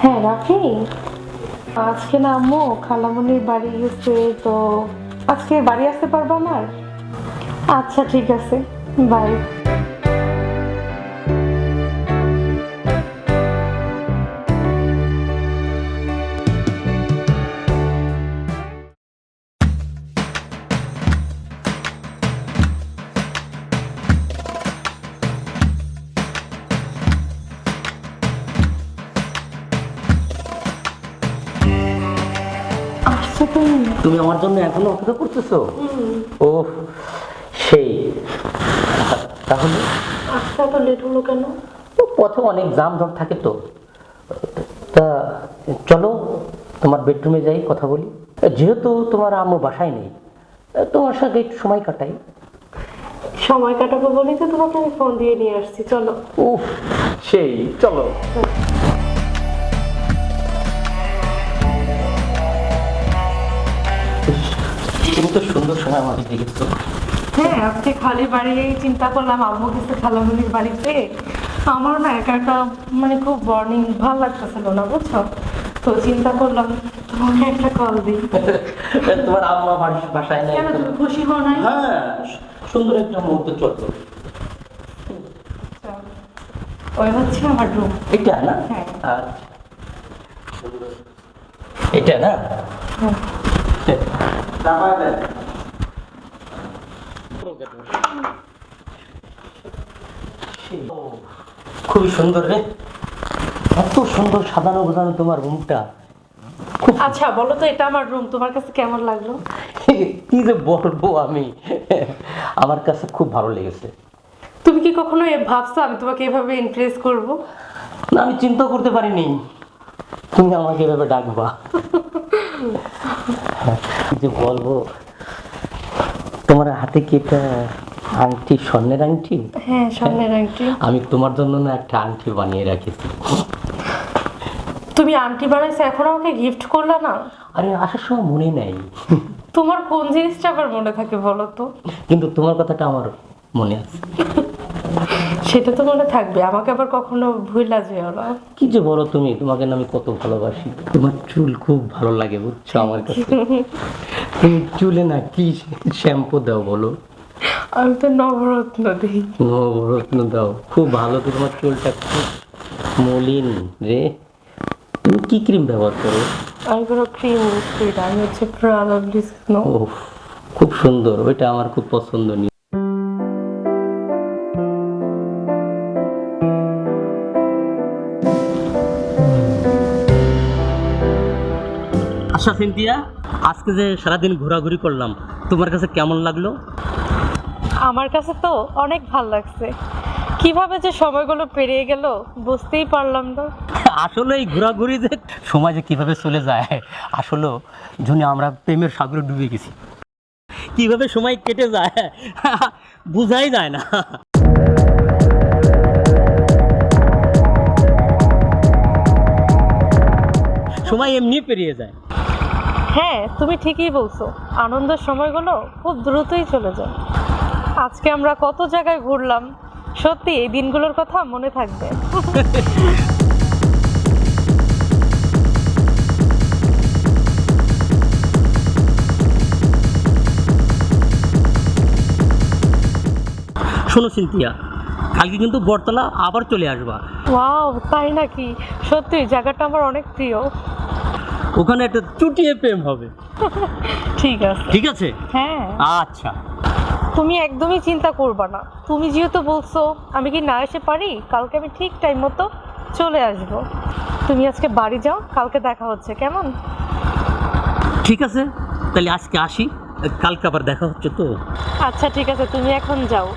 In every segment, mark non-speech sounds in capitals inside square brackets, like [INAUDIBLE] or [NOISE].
হ্যাঁ রাফি আজকে না আম্মু খালামনির বাড়ি গেছে তো আজকে বাড়ি আসতে পারব আমার? আচ্ছা ঠিক আছে। বাই তুমি আমার জন্য এখনও অপেক্ষা করতেছো? ও সেই। তাহলে? আসতে তো লেট হলো কেন? তো পথে অনেক জাম ধর থাকে তো। তা চলো তোমার বেডরুমে যাই কথা বলি। যেহেতু তোমার আম্মু বাসায় নেই তোমার সাথে একটু সময় কাটাই। সময় কাটাবো বলেই তো তোমাকে আমি ফোন দিয়ে নিয়ে আসছি চলো। উফ সেই চলো। তুমি তো সুন্দর সময় আমাকে দেখেছ হ্যাঁ আজকে খালি বাড়ি এই চিন্তা করলাম আম্মু গেছে খালামনির বাড়িতে। আমার না একা একা মানে খুব বর্নিং ভালো লাগতেছিল না বুঝছ? তো চিন্তা করলাম তোমাকে একটা কল দিই। [LAUGHS] তোমার আম্মা বাস- বাসায় নেই। কেন তুমি খুশি হও নাই? হ্যাঁ সুন্দর একটা মুহূর্ত চলতো ওই হচ্ছে আমার রুম এটা না? হ্যাঁ। আচ্ছা। এটা না? [LAUGHS] খুবই সুন্দর রে। এত সুন্দর সাজানো গোছানো তোমার রুমটা আচ্ছা বলো তো এটা আমার রুম তোমার কাছে কেমন লাগল? কি যে বলব আমি? আমার কাছে খুব ভালো লেগেছে। তুমি কি কখনো এ ভাবছ আমি তোমাকে এভাবে ইমপ্রেস করব? না আমি চিন্তা করতে পারিনি। তুমি আমাকে এভাবে ডাকবা। [LAUGHS] যে বলব তোমার হাতে কি এটা আংটি স্বর্ণের আংটি? হ্যাঁ স্বর্ণের আংটি। আমি তোমার জন্য না একটা আংটি বানিয়ে রাখেছি। তুমি আংটি বানাইছো এখন আমাকে গিফট করলা না? আরে আসার সময় মনে নেই। তোমার কোন জিনিসটা আবার মনে থাকে বলো তো? কিন্তু তোমার কথাটা আমার মনে আছে। সেটা তো মনে থাকবে। আমাকে আবার কখনো ভুলা যেও না। কি যে বলো তুমি? তোমাকে না আমি কত ভালোবাসি। তোমার চুল খুব ভালো লাগে বুঝছ আমার কাছে? তুমি চুলে না কি শ্যাম্পু দাও বলো। আমি তো নবরত্ন দিই। নবরত্ন দাও। খুব ভালো তো তোমার চুলটা খুব মলিন রে। তুমি কি ক্রিম ব্যবহার করো? আমি কোনো ক্রিম ইউজ করি না আমি হচ্ছে স্নো ও খুব সুন্দর। ওইটা আমার খুব পছন্দনীয়। আচ্ছা সিন্তিয়া আজকে যে সারাদিন ঘোরাঘুরি করলাম তোমার কাছে কেমন লাগল? আমার কাছে তো অনেক ভালো লাগছে। কীভাবে যে সময়গুলো পেরিয়ে গেল বুঝতেই পারলাম না। আসলে এই ঘোরাঘুরি যে সময় যে কীভাবে চলে যায় আসলে জন্য আমরা প্রেমের সাগরে ডুবে গেছি। কীভাবে সময় কেটে যায় বোঝাই যায় না। সময় এমনি পেরিয়ে যায়। হ্যাঁ তুমি ঠিকই বলছো। আনন্দের সময়গুলো খুব দ্রুতই চলে যায়। আজকে আমরা কত জায়গায় ঘুরলাম সত্যি এই দিনগুলোর কথা মনে থাকবে। শোনো সিন্তিয়া কালকে কিন্তু বটতলা আবার চলে আসবা। ওয়াও তাই নাকি? সত্যি জায়গাটা আমার অনেক প্রিয়। ওখানে একটা চুটিয়ে প্রেম হবে। ঠিক আছে। ঠিক আছে? হ্যাঁ। আচ্ছা। তুমি একদমই চিন্তা করবা না। তুমি যেহেতু বলছো আমি কি না এসে পারি? কালকে আমি ঠিক টাইম মতো চলে আসব। তুমি আজকে বাড়ি যাও কালকে দেখা হচ্ছে কেমন? ঠিক আছে। তাহলে আজকে আসি। কালকে আবার দেখা হচ্ছে তো। আচ্ছা ঠিক আছে। তুমি এখন যাও।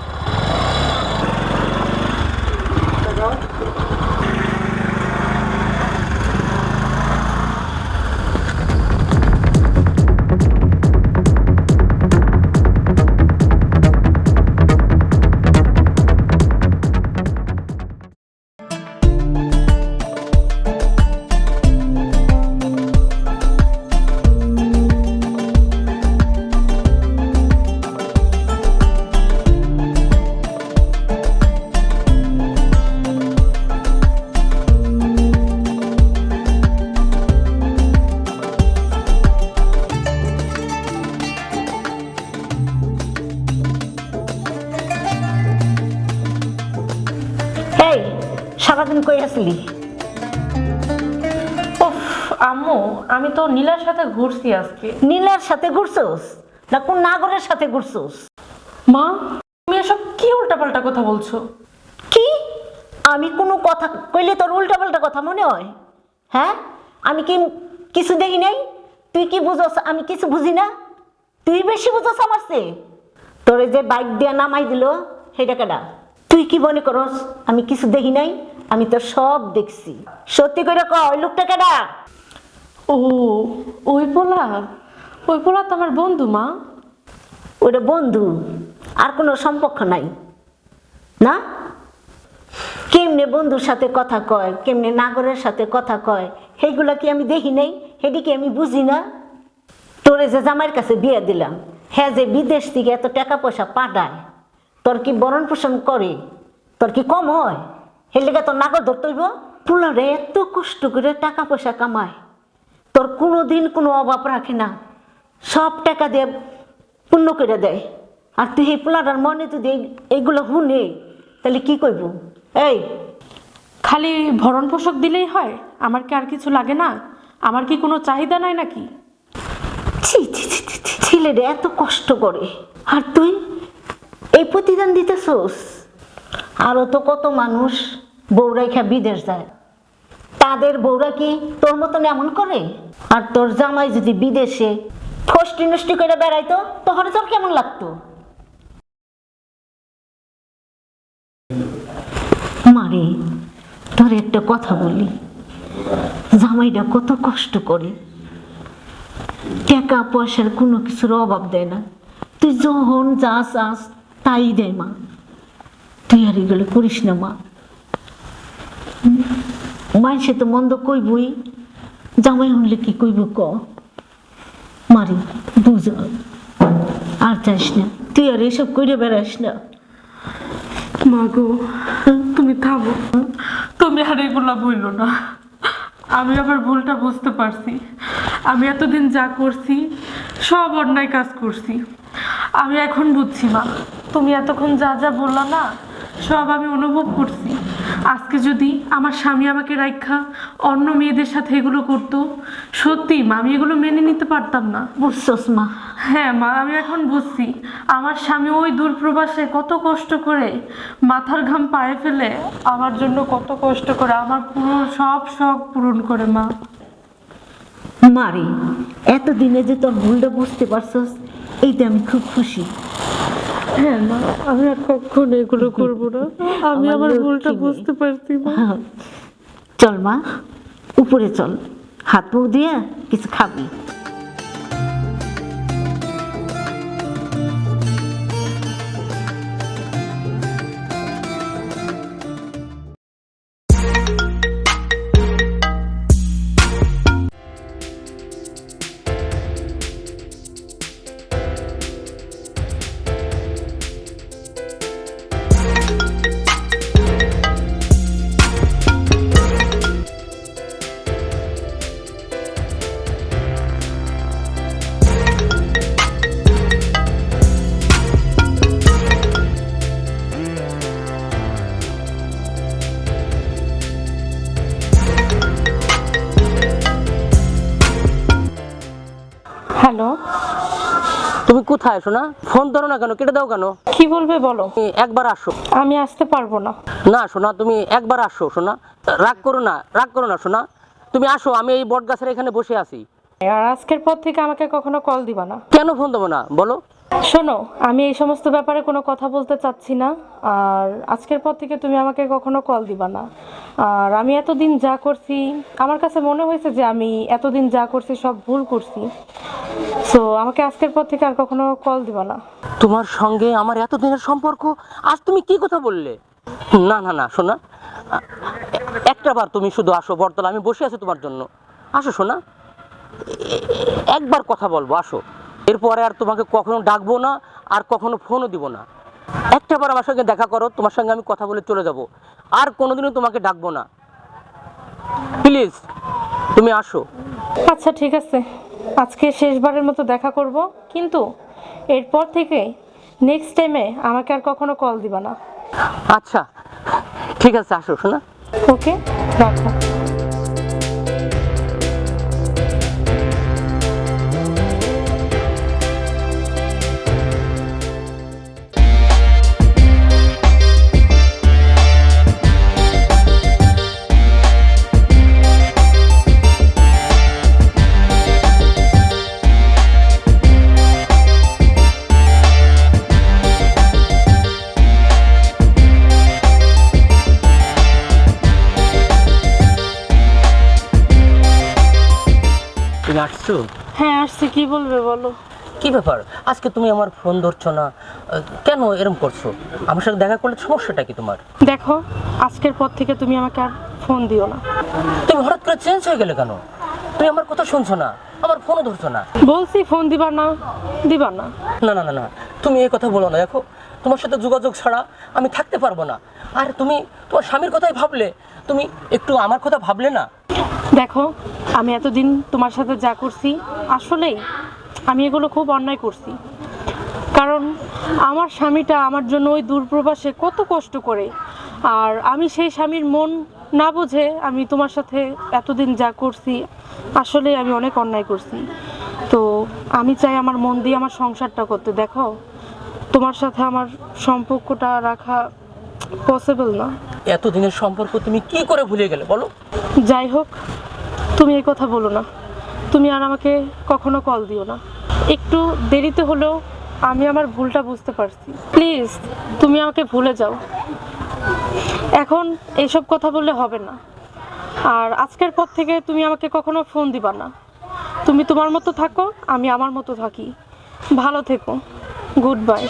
আম্মু আমি তো নীলার সাথে ঘুরছি আজকে। নীলার সাথে ঘুরছোস? না কোন নাগরের সাথে ঘুরছোস? মা তুমি এসব কি উল্টাপাল্টা কথা বলছো? কি? আমি কোনো কথা কইলে তোর উল্টাপাল্টা কথা মনে হয়? হ্যাঁ? আমি কি কিছু দেখি নাই? তুই কি বুঝস? আমি কিছু বুঝি না? তুই বেশি বুঝস আমার চেয়ে? তোরে যে বাইক দিয়ে নামাই দিল সেটা কেডা? তুই কি মনে করস? আমি কিছু দেখি নাই? আমি তো সব দেখছি। সত্যি করে ক ওই লোকটা কেডা? ও, ওই পোলা? ওই পোলা তো আমার বন্ধু, মা। ওটা বন্ধু, আর কোনো সম্পর্ক নাই। না? কেমনে বন্ধুর সাথে কথা কয়, কেমনে নাগরের সাথে কথা কয়, সেইগুলা কি আমি দেখি নাই? সেদিকে আমি বুঝি না? তোরে যে জামাইয়ের কাছে বিয়ে দিলাম হ্যাঁ যে বিদেশ থেকে এত টাকা পয়সা পাঠায়, তোর কি বরণ পোষণ করে? তোর কি কম হয়? হের লেগে তোর নাগর ধরতে হইব? পুলারে এত কষ্ট করে টাকা পয়সা কামায়। তোর কোনো দিন কোনো অভাব রাখে না। সব টাকা দিয়ে পূর্ণ করে দেয়। আর তুই এই পোলাটার মনে এই- এইগুলো শুনে, তাহলে কি করব? এই, খালি ভরণ পোষক দিলেই হয়? আমার কি আর কিছু লাগে না? আমার কি কোনো চাহিদা নাই নাকি? ছি ছি ছেলেরা এত কষ্ট করে। আর তুই এই প্রতিদান দিতেছোস? আরও তো কত মানুষ বৌরাইখা বিদেশ যায়। তাদের বউরা কি তোর মতন এমন করে? আর তোর জামাই যদি বিদেশে ফষ্টি নষ্টি করে বেড়াইতো তোর তোর কেমন লাগতো? মারে, তোর একটা কথা বলি। জামাইটা কত কষ্ট করে। টাকা পয়সার কোনো কিছুর অভাব দেয় না। তুই যখন যা চাস, তাই দেয় মা। তুই আর এগুলো করিস না মা। মাইসে তো মন্দ কইবই জামাই হলে কি কইব ক? মারি বুঝ। আর চাইস না তুই আর এসব করে বেড়াস না। মা গো তুমি থামো। তুমি আর এগুলা বলল না। আমি আবার ভুলটা বুঝতে পারছি। আমি এতদিন যা করছি সব অন্যায় কাজ করছি। আমি এখন বুঝছি মা। তুমি এতক্ষণ যা যা বললা না সব আমি অনুভব করছি। আজকে যদি আমার স্বামী আমাকে রাখা অন্য মেয়েদের সাথে এগুলো করতো সত্যি মা আমি এগুলো মেনে নিতে পারতাম না। বুঝছস মা। হ্যাঁ মা আমি এখন বুঝছি। আমার স্বামী ওই দূর প্রবাসে কত কষ্ট করে মাথার ঘাম পায়ে ফেলে আমার জন্য কত কষ্ট করে আমার পুরো সব শখ পূরণ করে মা। মারি এতদিনে যে তোর ভুলটা বুঝতে পারছস এইটা আমি খুব খুশি। হ্যাঁ মা আমি আর কখনো এগুলো করব না। আমি আমার ভুলটা বুঝতে পারছি মা হ্যাঁ। চল মা উপরে চল। হাত মুখ দিয়ে কিছু খাবি। কোথায় শোনা ফোন ধরো না কেন কেটে দাও কেন? কি বলবে বলো। তুমি একবার আসো। আমি আসতে পারব না। না শোনা তুমি একবার আসো শোনা রাগ করো না রাগ করো না শোনা তুমি আসো আমি এই বট গাছের এখানে বসে আছি। আর আজকের পর থেকে আমাকে কখনো কল দিবা না। কেন ফোন দেবো না? বলো। শোনো, আমি এই সমস্ত ব্যাপারে কোনো কথা বলতে চাচ্ছি না, আর আজকের পর থেকে তুমি আমাকে কখনো কল দিবা না। আর আমি এতদিন যা করছি, আমার কাছে মনে হয়েছে যে আমি এতদিন যা করছি, সব ভুল করছি। সো আমাকে আজকের পর থেকে আর কখনো কল দিবা না। তোমার সঙ্গে আমার এত দিনের সম্পর্ক, আজ তুমি কি কথা বললে? না না না শোনা একটা বার তুমি শুধু আসো বরতলা আমি বসে আছি তোমার জন্য। আসো শোনা একবার কথা বলব, আসো। এরপরে আর তোমাকে কখনো ডাকবো না আর কখনো ফোনও দিব না। একটা বার আমার সঙ্গে দেখা করো তোমার সঙ্গে আমি কথা বলে চলে যাব। আর কোনোদিনও তোমাকে ডাকবো না। প্লিজ তুমি আসো। আচ্ছা ঠিক আছে। আজকে শেষবারের মতো দেখা করব কিন্তু এরপর থেকে নেক্সট টাইমে আমাকে আর কখনো কল দিবা না। আচ্ছা ঠিক আছে আসো শোনা। ওকে রাখো আসছি কি বলবে বলো? কি ব্যাপার? আজকে তুমি আমার ফোন ধরছো না। কেন এরম করছ? আমার সাথে দেখা করলে সমস্যাটা কি তোমার? দেখো আজকের পর থেকে তুমি আমাকে আর ফোন দিও না। তুমি হঠাৎ করে চেঞ্জ হয়ে গেলে কেন? তুমি আমার কথা শুনছো না আমার ফোনও ধরছো না। বলছি ফোন দিবা না দিবা না। না না না না তুমি এই কথা বলো না। দেখো তোমার সাথে যোগাযোগ ছাড়া আমি থাকতে পারব না। আর তুমি তোমার স্বামীর কথাই ভাবলে তুমি একটু আমার কথা ভাবলে না? দেখো, আমি এতদিন তোমার সাথে যা করছি আসলেই আমি এগুলো খুব অন্যায় করছি। কারণ আমার স্বামীটা আমার জন্য ওই দূরপ্রবাসে কত কষ্ট করে। আর আমি সেই স্বামীর মন না বুঝে আমি তোমার সাথে এতদিন যা করছি, আসলে আমি অনেক অন্যায় করছি। তো আমি চাই আমার মন দিয়ে আমার সংসারটা করতে। দেখো, তোমার সাথে আমার সম্পর্কটা রাখা পসিবল না। এতদিনের সম্পর্ক তুমি কি করে ভুলে গেলে বলো? যাই হোক তুমি এই কথা বলো না। তুমি আর আমাকে কখনো কল দিও না। একটু দেরিতে হলেও আমি আমার ভুলটা বুঝতে পারছি। প্লিজ তুমি আমাকে ভুলে যাও। এখন এইসব কথা বললে হবে না। আর আজকের পর থেকে তুমি আমাকে কখনো ফোন দিবা না। তুমি তোমার মতো থাকো আমি আমার মতো থাকি। ভালো থেকো। Good bye